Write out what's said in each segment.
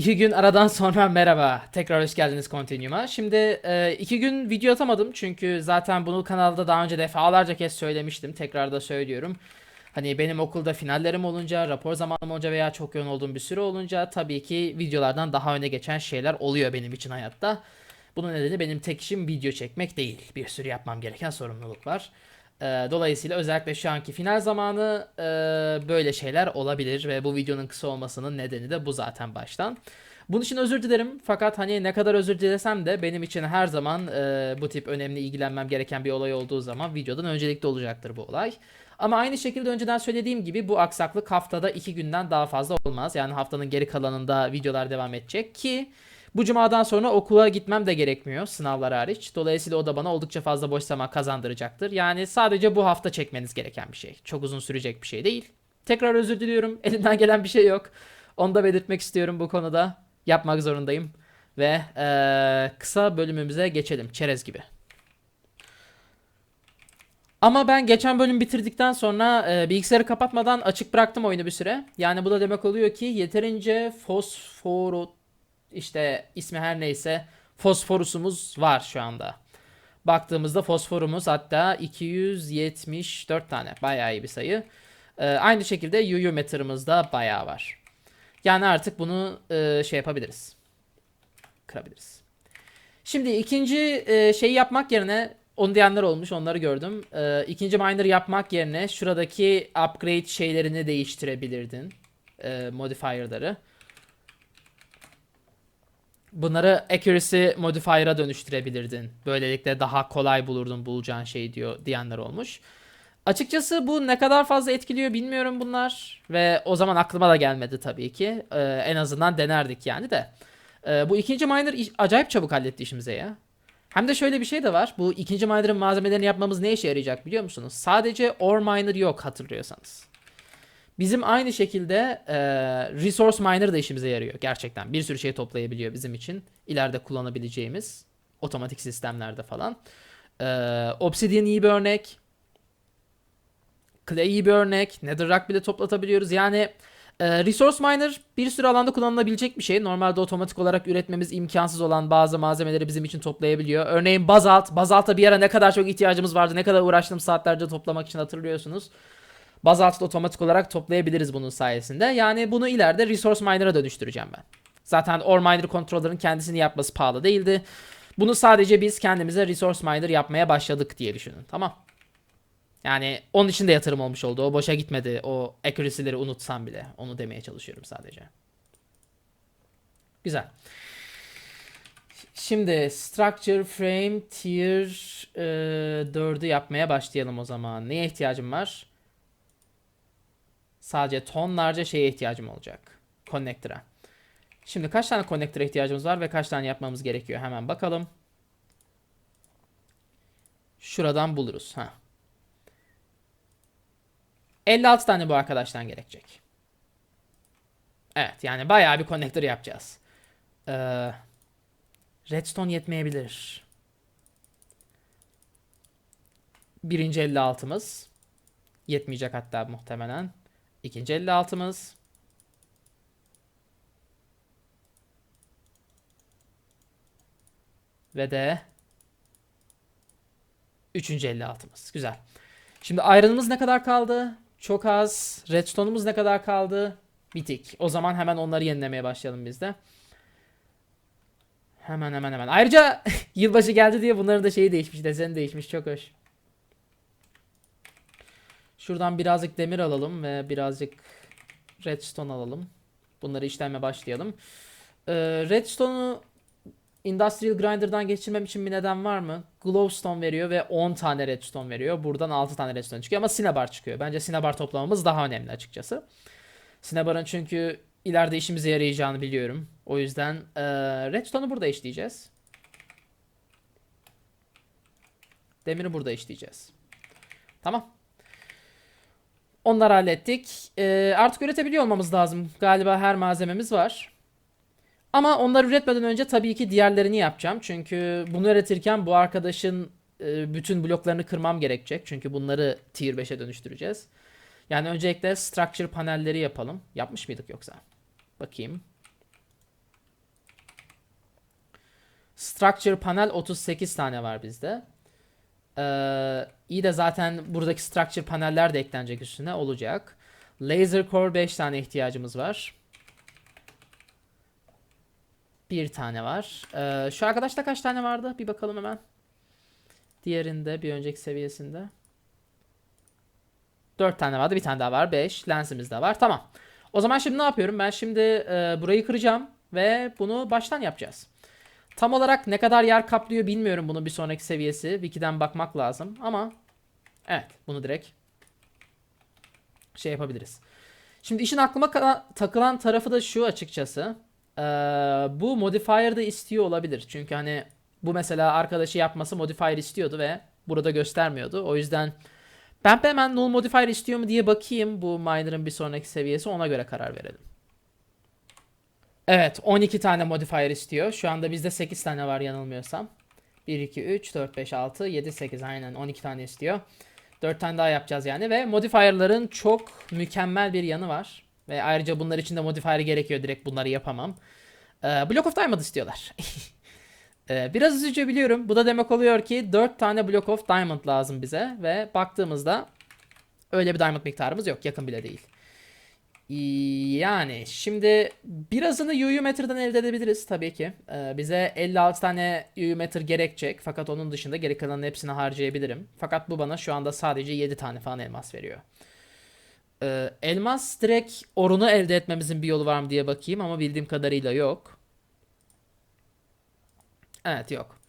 İki gün aradan sonra merhaba. Tekrar hoş geldiniz Continuum'a. Şimdi e, iki gün video atamadım çünkü zaten bunu kanalda daha önce defalarca kez söylemiştim. Tekrar da söylüyorum. Hani benim okulda finallerim olunca, rapor zamanım olunca veya çok yoğun olduğum bir süre olunca tabii ki videolardan daha öne geçen şeyler oluyor benim için hayatta. Bunun nedeni benim tek işim video çekmek değil. Bir sürü yapmam gereken sorumluluk var. Ee, dolayısıyla özellikle şu anki final zamanı e, böyle şeyler olabilir ve bu videonun kısa olmasının nedeni de bu zaten baştan. Bunun için özür dilerim fakat hani ne kadar özür dilesem de benim için her zaman e, bu tip önemli ilgilenmem gereken bir olay olduğu zaman videodan öncelikli olacaktır bu olay. Ama aynı şekilde önceden söylediğim gibi bu aksaklık haftada 2 günden daha fazla olmaz. Yani haftanın geri kalanında videolar devam edecek ki bu cumadan sonra okula gitmem de gerekmiyor sınavlar hariç. Dolayısıyla o da bana oldukça fazla boş zaman kazandıracaktır. Yani sadece bu hafta çekmeniz gereken bir şey. Çok uzun sürecek bir şey değil. Tekrar özür diliyorum. Elimden gelen bir şey yok. Onu da belirtmek istiyorum bu konuda. Yapmak zorundayım. Ve eee, kısa bölümümüze geçelim. Çerez gibi. Ama ben geçen bölüm bitirdikten sonra e, bilgisayarı kapatmadan açık bıraktım oyunu bir süre. Yani bu da demek oluyor ki yeterince fosforu işte ismi her neyse fosforusumuz var şu anda. Baktığımızda fosforumuz hatta 274 tane. Bayağı iyi bir sayı. E, aynı şekilde yuyu meterimiz da bayağı var. Yani artık bunu e, şey yapabiliriz. Kırabiliriz. Şimdi ikinci e, şeyi yapmak yerine onu diyenler olmuş onları gördüm. E, ikinci miner yapmak yerine şuradaki upgrade şeylerini değiştirebilirdin. E, modifier'ları. Bunları accuracy modifier'a dönüştürebilirdin. Böylelikle daha kolay bulurdun bulacağın şey diyor diyenler olmuş. Açıkçası bu ne kadar fazla etkiliyor bilmiyorum bunlar. Ve o zaman aklıma da gelmedi tabii ki. Ee, en azından denerdik yani de. Ee, bu ikinci miner iş- acayip çabuk halletti işimize ya. Hem de şöyle bir şey de var. Bu ikinci miner'ın malzemelerini yapmamız ne işe yarayacak biliyor musunuz? Sadece ore miner yok hatırlıyorsanız. Bizim aynı şekilde e, resource miner da işimize yarıyor gerçekten. Bir sürü şey toplayabiliyor bizim için. İleride kullanabileceğimiz otomatik sistemlerde falan. E, Obsidian iyi bir örnek. Clay iyi bir örnek. Netherrack bile toplatabiliyoruz. Yani e, resource miner bir sürü alanda kullanılabilecek bir şey. Normalde otomatik olarak üretmemiz imkansız olan bazı malzemeleri bizim için toplayabiliyor. Örneğin bazalt. Bazalta bir ara ne kadar çok ihtiyacımız vardı. Ne kadar uğraştım saatlerce toplamak için hatırlıyorsunuz. Bazalt'ta otomatik olarak toplayabiliriz bunun sayesinde. Yani bunu ileride resource miner'a dönüştüreceğim ben. Zaten ore miner controller'ın kendisini yapması pahalı değildi. Bunu sadece biz kendimize resource miner yapmaya başladık diye düşünün. Tamam. Yani onun için de yatırım olmuş oldu. O boşa gitmedi. O accuracy'leri unutsam bile. Onu demeye çalışıyorum sadece. Güzel. Şimdi structure frame tier e, 4'ü yapmaya başlayalım o zaman. Neye ihtiyacım var? Sadece tonlarca şeye ihtiyacım olacak. Connector'a. Şimdi kaç tane connector'a ihtiyacımız var ve kaç tane yapmamız gerekiyor? Hemen bakalım. Şuradan buluruz. Ha. 56 tane bu arkadaştan gerekecek. Evet yani bayağı bir connector yapacağız. Ee, redstone yetmeyebilir. Birinci 56'mız. Yetmeyecek hatta muhtemelen. İkinci 56'mız. Ve de üçüncü 56'mız. Güzel. Şimdi iron'ımız ne kadar kaldı? Çok az. Redstone'umuz ne kadar kaldı? Bitik. O zaman hemen onları yenilemeye başlayalım biz de. Hemen hemen hemen. Ayrıca yılbaşı geldi diye bunların da şeyi değişmiş. Deseni değişmiş. Çok hoş. Şuradan birazcık demir alalım ve birazcık redstone alalım. Bunları işlemeye başlayalım. Ee, redstone'u Industrial Grinder'dan geçirmem için bir neden var mı? Glowstone veriyor ve 10 tane redstone veriyor. Buradan 6 tane redstone çıkıyor ama Cinnabar çıkıyor. Bence Cinnabar toplamamız daha önemli açıkçası. Cinnabar'ın çünkü ileride işimize yarayacağını biliyorum. O yüzden eee redstone'u burada işleyeceğiz. Demiri burada işleyeceğiz. Tamam. Onları hallettik. Eee, artık üretebiliyor olmamız lazım. Galiba her malzememiz var. Ama onları üretmeden önce tabii ki diğerlerini yapacağım. Çünkü bunu üretirken bu arkadaşın e, bütün bloklarını kırmam gerekecek. Çünkü bunları tier 5'e dönüştüreceğiz. Yani öncelikle structure panelleri yapalım. Yapmış mıydık yoksa? Bakayım. Structure panel 38 tane var bizde. Ee, iyi de zaten buradaki structure paneller de eklenecek üstüne olacak. Laser core 5 tane ihtiyacımız var. Bir tane var. Ee, şu arkadaşta kaç tane vardı? Bir bakalım hemen. Diğerinde bir önceki seviyesinde. 4 tane vardı. Bir tane daha var. 5. Lensimiz de var. Tamam. O zaman şimdi ne yapıyorum? Ben şimdi e, burayı kıracağım ve bunu baştan yapacağız. Tam olarak ne kadar yer kaplıyor bilmiyorum bunun bir sonraki seviyesi. Wiki'den bakmak lazım ama evet bunu direkt şey yapabiliriz. Şimdi işin aklıma takılan tarafı da şu açıkçası. Ee, bu modifier da istiyor olabilir. Çünkü hani bu mesela arkadaşı yapması modifier istiyordu ve burada göstermiyordu. O yüzden ben hemen null modifier istiyor mu diye bakayım bu miner'ın bir sonraki seviyesi ona göre karar verelim. Evet 12 tane modifier istiyor. Şu anda bizde 8 tane var yanılmıyorsam. 1, 2, 3, 4, 5, 6, 7, 8 aynen 12 tane istiyor. 4 tane daha yapacağız yani ve modifier'ların çok mükemmel bir yanı var. Ve ayrıca bunlar için de modifier gerekiyor direkt bunları yapamam. Ee, Block of Diamond istiyorlar. Ee, biraz üzücü biliyorum. Bu da demek oluyor ki 4 tane Block of Diamond lazım bize. Ve baktığımızda öyle bir Diamond miktarımız yok. Yakın bile değil. Yani şimdi birazını UU Metter'dan elde edebiliriz tabii ki. Ee, bize 56 tane UU Meter gerekecek. Fakat onun dışında geri kalanın hepsini harcayabilirim. Fakat bu bana şu anda sadece 7 tane falan elmas veriyor. Ee, elmas direkt orunu elde etmemizin bir yolu var mı diye bakayım ama bildiğim kadarıyla yok. Evet yok.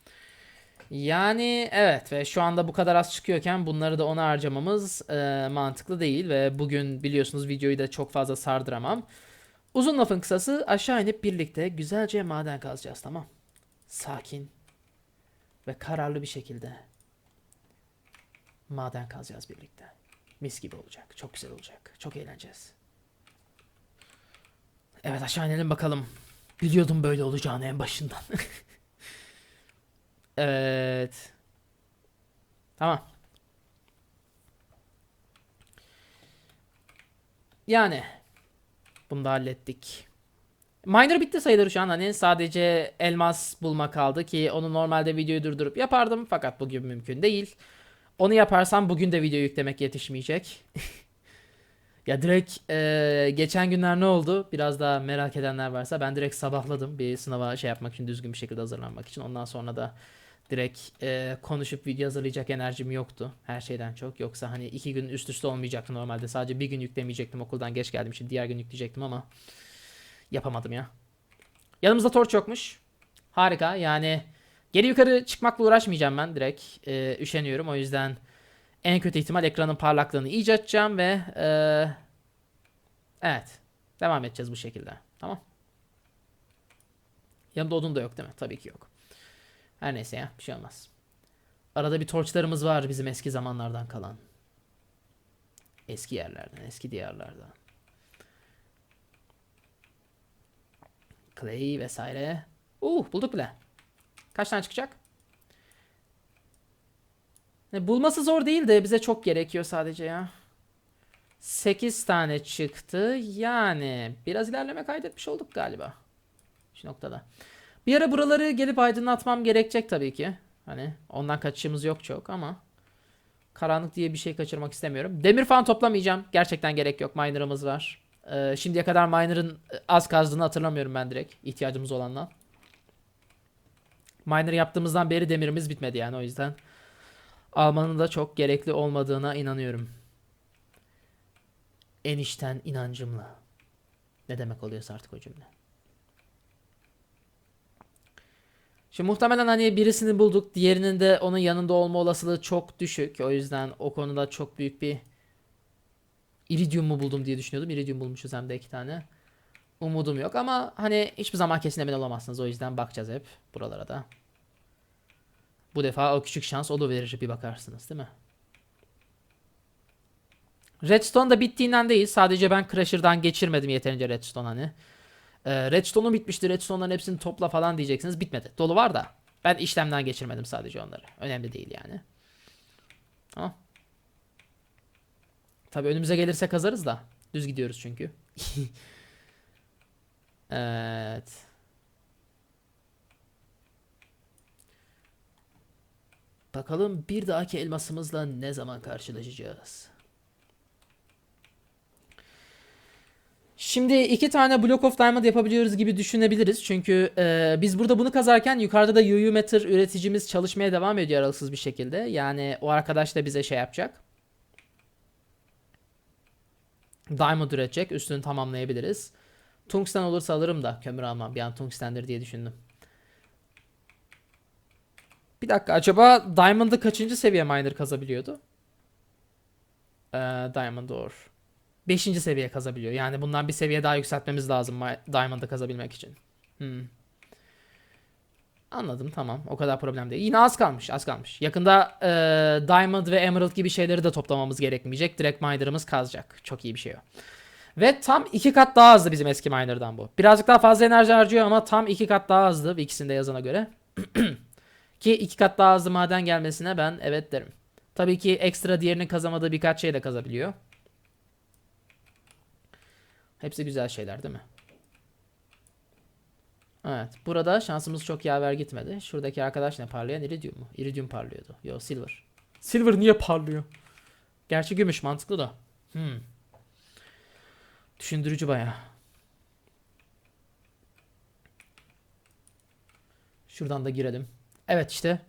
Yani evet ve şu anda bu kadar az çıkıyorken bunları da ona harcamamız e, mantıklı değil ve bugün biliyorsunuz videoyu da çok fazla sardıramam. Uzun lafın kısası aşağı inip birlikte güzelce maden kazacağız tamam. Sakin ve kararlı bir şekilde maden kazacağız birlikte. Mis gibi olacak. Çok güzel olacak. Çok eğleneceğiz. Evet aşağı inelim bakalım. Biliyordum böyle olacağını en başından. Evet. Tamam. Yani bunu da hallettik. Miner bitti sayılır şu an hani sadece elmas bulma kaldı ki onu normalde videoyu durdurup yapardım fakat bugün mümkün değil. Onu yaparsam bugün de video yüklemek yetişmeyecek. ya direkt e, geçen günler ne oldu? Biraz daha merak edenler varsa ben direkt sabahladım bir sınava şey yapmak için düzgün bir şekilde hazırlanmak için. Ondan sonra da direkt e, konuşup video hazırlayacak enerjim yoktu her şeyden çok. Yoksa hani iki gün üst üste olmayacaktı normalde. Sadece bir gün yüklemeyecektim okuldan geç geldim için diğer gün yükleyecektim ama yapamadım ya. Yanımızda torç yokmuş. Harika yani geri yukarı çıkmakla uğraşmayacağım ben direkt. E, üşeniyorum o yüzden en kötü ihtimal ekranın parlaklığını iyice açacağım ve e, evet devam edeceğiz bu şekilde. Tamam. Yanımda odun da yok değil mi? Tabii ki yok. Her neyse ya bir şey olmaz. Arada bir torçlarımız var bizim eski zamanlardan kalan. Eski yerlerden, eski diyarlardan. Clay vesaire. Uh bulduk bile. Kaç tane çıkacak? Ne, bulması zor değil de bize çok gerekiyor sadece ya. 8 tane çıktı. Yani biraz ilerleme kaydetmiş olduk galiba. Şu noktada. Bir ara buraları gelip aydınlatmam gerekecek tabii ki. Hani ondan kaçışımız yok çok ama karanlık diye bir şey kaçırmak istemiyorum. Demir falan toplamayacağım. Gerçekten gerek yok. Miner'ımız var. Ee, şimdiye kadar miner'ın az kazdığını hatırlamıyorum ben direkt. ihtiyacımız olandan. Miner yaptığımızdan beri demirimiz bitmedi yani o yüzden. Almanın da çok gerekli olmadığına inanıyorum. Enişten inancımla. Ne demek oluyorsa artık o cümle. Şimdi muhtemelen hani birisini bulduk, diğerinin de onun yanında olma olasılığı çok düşük. O yüzden o konuda çok büyük bir iridium mu buldum diye düşünüyordum. Iridium bulmuşuz hem de iki tane. Umudum yok ama hani hiçbir zaman kesin emin olamazsınız. O yüzden bakacağız hep buralara da. Bu defa o küçük şans verir bir bakarsınız değil mi? Redstone da bittiğinden değil. Sadece ben Crusher'dan geçirmedim yeterince Redstone hani. Ee, Redstone'un bitmişti. Redstone'ların hepsini topla falan diyeceksiniz. Bitmedi. Dolu var da. Ben işlemden geçirmedim sadece onları. Önemli değil yani. Tamam. Tabii önümüze gelirse kazarız da. Düz gidiyoruz çünkü. evet. Bakalım bir dahaki elmasımızla ne zaman karşılaşacağız? Şimdi iki tane Block of Diamond yapabiliyoruz gibi düşünebiliriz. Çünkü e, biz burada bunu kazarken yukarıda da UU Matter üreticimiz çalışmaya devam ediyor aralıksız bir şekilde. Yani o arkadaş da bize şey yapacak. Diamond üretecek. Üstünü tamamlayabiliriz. Tungsten olursa alırım da kömür almam. Bir an tungstendir diye düşündüm. Bir dakika acaba Diamond'ı kaçıncı seviye miner kazabiliyordu? Ee, Diamond Ore. 5. seviye kazabiliyor. Yani bundan bir seviye daha yükseltmemiz lazım Diamond'ı kazabilmek için. Hmm. Anladım tamam. O kadar problem değil. Yine az kalmış az kalmış. Yakında e, Diamond ve Emerald gibi şeyleri de toplamamız gerekmeyecek. Direkt miner'ımız kazacak. Çok iyi bir şey o. Ve tam iki kat daha hızlı bizim eski miner'dan bu. Birazcık daha fazla enerji harcıyor ama tam iki kat daha hızlı ikisinde yazana göre. Ki iki kat daha hızlı maden gelmesine ben evet derim. Tabii ki ekstra diğerinin kazamadığı birkaç şey de kazabiliyor. Hepsi güzel şeyler değil mi? Evet. Burada şansımız çok yaver gitmedi. Şuradaki arkadaş ne parlayan? Iridium mu? Iridium parlıyordu. Yo silver. Silver niye parlıyor? Gerçi gümüş mantıklı da. Hmm. Düşündürücü baya. Şuradan da girelim. Evet işte.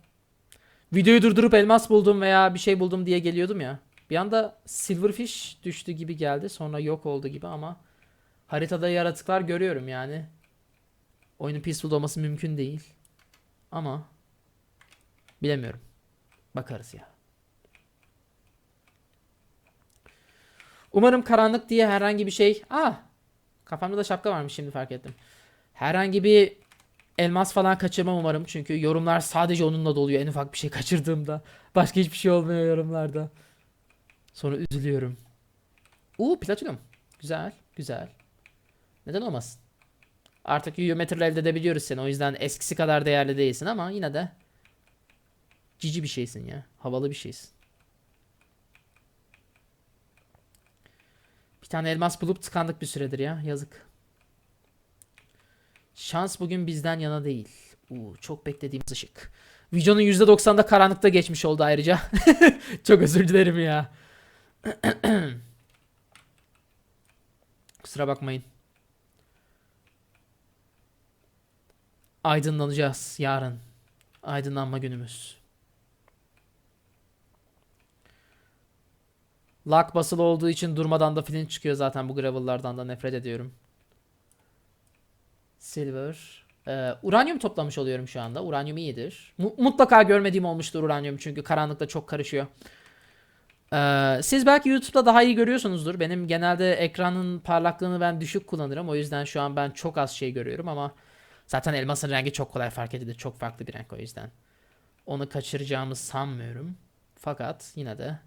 Videoyu durdurup elmas buldum veya bir şey buldum diye geliyordum ya. Bir anda silverfish düştü gibi geldi. Sonra yok oldu gibi ama haritada yaratıklar görüyorum yani. Oyunun peaceful olması mümkün değil. Ama bilemiyorum. Bakarız ya. Umarım karanlık diye herhangi bir şey... Aa! Kafamda da şapka varmış şimdi fark ettim. Herhangi bir elmas falan kaçırmam umarım. Çünkü yorumlar sadece onunla doluyor en ufak bir şey kaçırdığımda. Başka hiçbir şey olmuyor yorumlarda. Sonra üzülüyorum. Uuu platinum. Güzel, güzel. Neden olmasın? Artık Geometr'la elde edebiliyoruz seni. O yüzden eskisi kadar değerli değilsin ama yine de cici bir şeysin ya. Havalı bir şeysin. Bir tane elmas bulup tıkandık bir süredir ya. Yazık. Şans bugün bizden yana değil. Uu, çok beklediğimiz ışık. Videonun %90'da karanlıkta geçmiş oldu ayrıca. çok özür dilerim ya. Kusura bakmayın. Aydınlanacağız yarın. Aydınlanma günümüz. Lock basılı olduğu için durmadan da flint çıkıyor zaten bu gravel'lardan da nefret ediyorum. Silver. Ee, uranyum toplamış oluyorum şu anda. Uranyum iyidir. Mu- mutlaka görmediğim olmuştur uranyum çünkü karanlıkta çok karışıyor. Ee, siz belki YouTube'da daha iyi görüyorsunuzdur. Benim genelde ekranın parlaklığını ben düşük kullanırım. O yüzden şu an ben çok az şey görüyorum ama zaten elmasın rengi çok kolay fark edilir. Çok farklı bir renk o yüzden. Onu kaçıracağımı sanmıyorum. Fakat yine de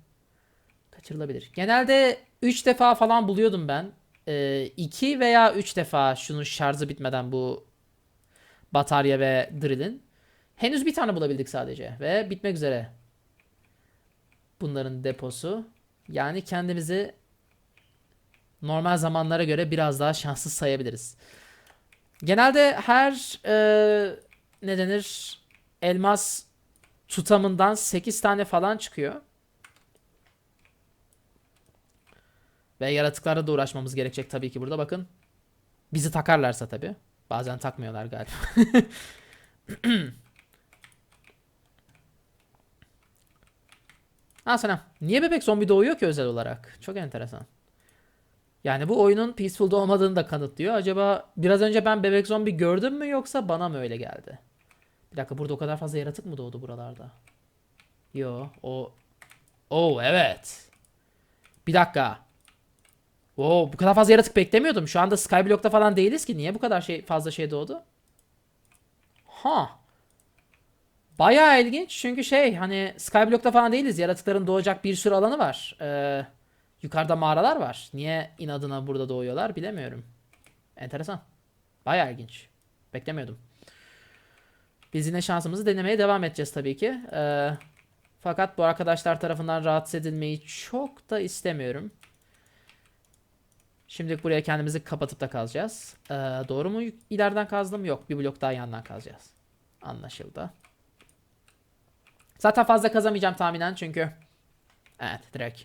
kaçırılabilir. Genelde 3 defa falan buluyordum ben. 2 veya 3 defa şunun şarjı bitmeden bu batarya ve drill'in. Henüz bir tane bulabildik sadece ve bitmek üzere. Bunların deposu. Yani kendimizi normal zamanlara göre biraz daha şanssız sayabiliriz. Genelde her e, ne denir elmas tutamından 8 tane falan çıkıyor. Ve yaratıklarla da uğraşmamız gerekecek tabii ki burada bakın. Bizi takarlarsa tabii. Bazen takmıyorlar galiba. ha sana. Niye bebek zombi doğuyor ki özel olarak? Çok enteresan. Yani bu oyunun peaceful'da olmadığını da kanıtlıyor. Acaba biraz önce ben bebek zombi gördüm mü yoksa bana mı öyle geldi? Bir dakika burada o kadar fazla yaratık mı doğdu buralarda? Yo o... Oo evet. Bir dakika. Oo bu kadar fazla yaratık beklemiyordum. Şu anda Skyblock'ta falan değiliz ki. Niye bu kadar şey fazla şey doğdu? Ha. Bayağı ilginç çünkü şey hani Skyblock'ta falan değiliz. Yaratıkların doğacak bir sürü alanı var. Ee, yukarıda mağaralar var. Niye inadına burada doğuyorlar bilemiyorum. Enteresan. Bayağı ilginç. Beklemiyordum. Biz yine şansımızı denemeye devam edeceğiz tabii ki. Ee, fakat bu arkadaşlar tarafından rahatsız edilmeyi çok da istemiyorum. Şimdilik buraya kendimizi kapatıp da kazacağız. Ee, doğru mu ileriden kazdım? Yok. Bir blok daha yandan kazacağız. Anlaşıldı. Zaten fazla kazamayacağım tahminen çünkü. Evet direkt.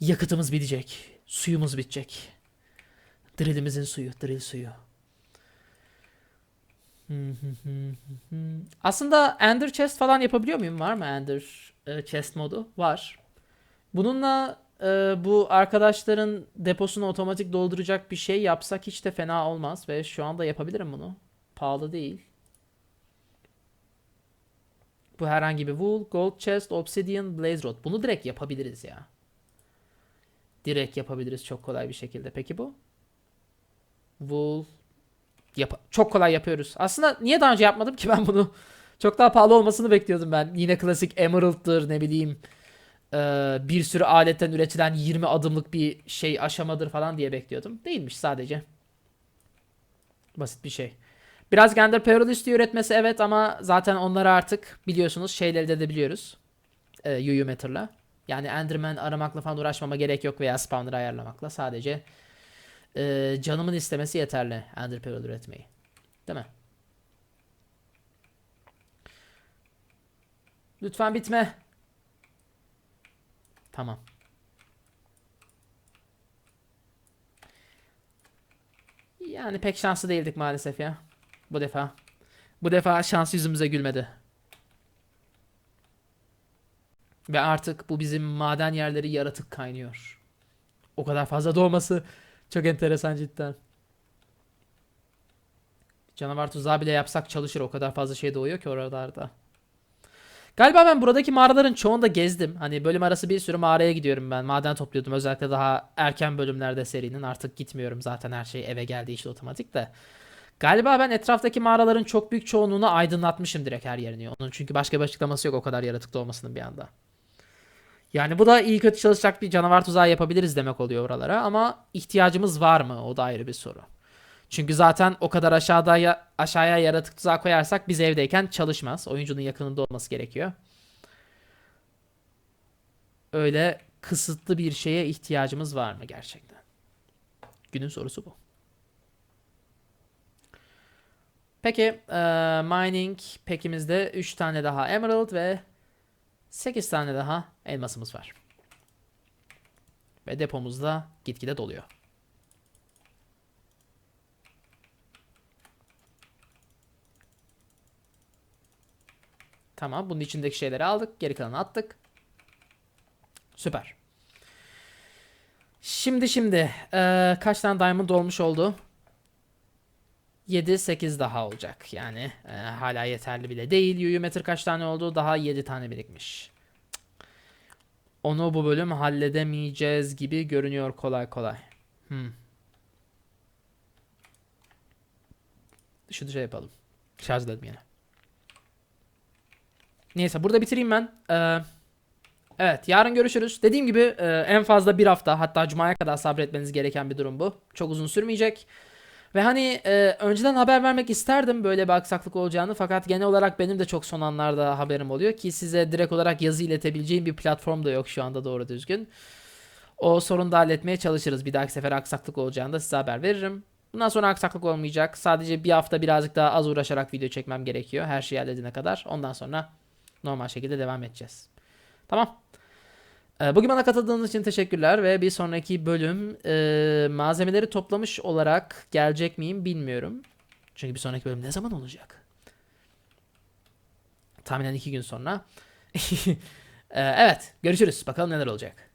Yakıtımız bitecek. Suyumuz bitecek. Drill'imizin suyu. Drill suyu. Aslında Ender Chest falan yapabiliyor muyum? Var mı Ender e, Chest modu? Var. Bununla e, bu arkadaşların deposunu otomatik dolduracak bir şey yapsak hiç de fena olmaz ve şu anda yapabilirim bunu. Pahalı değil. Bu herhangi bir wool, gold chest, obsidian, blaze rod. Bunu direkt yapabiliriz ya. Direkt yapabiliriz çok kolay bir şekilde. Peki bu? Wool. Yap çok kolay yapıyoruz. Aslında niye daha önce yapmadım ki ben bunu? Çok daha pahalı olmasını bekliyordum ben. Yine klasik emerald'dır ne bileyim. Ee, bir sürü aletten üretilen 20 adımlık bir şey aşamadır falan diye bekliyordum. Değilmiş sadece. Basit bir şey. Biraz Gander Pearl istiyor üretmesi evet ama zaten onları artık biliyorsunuz şeyleri de, biliyoruz. Ee, Yuyu Matter'la. Yani Enderman aramakla falan uğraşmama gerek yok veya spawner'ı ayarlamakla. Sadece e, canımın istemesi yeterli Ender Pearl üretmeyi. Değil mi? Lütfen bitme. Tamam. Yani pek şanslı değildik maalesef ya. Bu defa. Bu defa şans yüzümüze gülmedi. Ve artık bu bizim maden yerleri yaratık kaynıyor. O kadar fazla doğması çok enteresan cidden. Canavar tuzağı bile yapsak çalışır. O kadar fazla şey doğuyor ki oralarda. Galiba ben buradaki mağaraların çoğunda gezdim. Hani bölüm arası bir sürü mağaraya gidiyorum ben. Maden topluyordum özellikle daha erken bölümlerde serinin. Artık gitmiyorum zaten her şey eve geldiği için otomatik de. Galiba ben etraftaki mağaraların çok büyük çoğunluğunu aydınlatmışım direkt her yerini. Onun çünkü başka bir açıklaması yok o kadar yaratıklı olmasının bir anda. Yani bu da iyi kötü çalışacak bir canavar tuzağı yapabiliriz demek oluyor oralara ama ihtiyacımız var mı? O da ayrı bir soru. Çünkü zaten o kadar aşağıda ya, aşağıya yaratık tuzağı koyarsak biz evdeyken çalışmaz. Oyuncunun yakınında olması gerekiyor. Öyle kısıtlı bir şeye ihtiyacımız var mı gerçekten? Günün sorusu bu. Peki e, mining pekimizde 3 tane daha emerald ve 8 tane daha elmasımız var. Ve depomuzda gitgide doluyor. Tamam bunun içindeki şeyleri aldık. Geri kalanı attık. Süper. Şimdi şimdi e, kaç tane diamond olmuş oldu? 7-8 daha olacak. Yani e, hala yeterli bile değil. Yuyu kaç tane oldu? Daha 7 tane birikmiş. Onu bu bölüm halledemeyeceğiz gibi görünüyor kolay kolay. Hmm. Şu şey yapalım. Şarj edelim yine. Neyse burada bitireyim ben. Ee, evet yarın görüşürüz. Dediğim gibi e, en fazla bir hafta hatta cumaya kadar sabretmeniz gereken bir durum bu. Çok uzun sürmeyecek. Ve hani e, önceden haber vermek isterdim böyle bir aksaklık olacağını fakat genel olarak benim de çok son anlarda haberim oluyor ki size direkt olarak yazı iletebileceğim bir platform da yok şu anda doğru düzgün. O sorunu da halletmeye çalışırız. Bir dahaki sefer aksaklık olacağında size haber veririm. Bundan sonra aksaklık olmayacak. Sadece bir hafta birazcık daha az uğraşarak video çekmem gerekiyor. Her şeyi halledene kadar. Ondan sonra normal şekilde devam edeceğiz. Tamam. Ee, bugün bana katıldığınız için teşekkürler ve bir sonraki bölüm e, malzemeleri toplamış olarak gelecek miyim bilmiyorum. Çünkü bir sonraki bölüm ne zaman olacak? Tahminen iki gün sonra. Ee, evet görüşürüz. Bakalım neler olacak.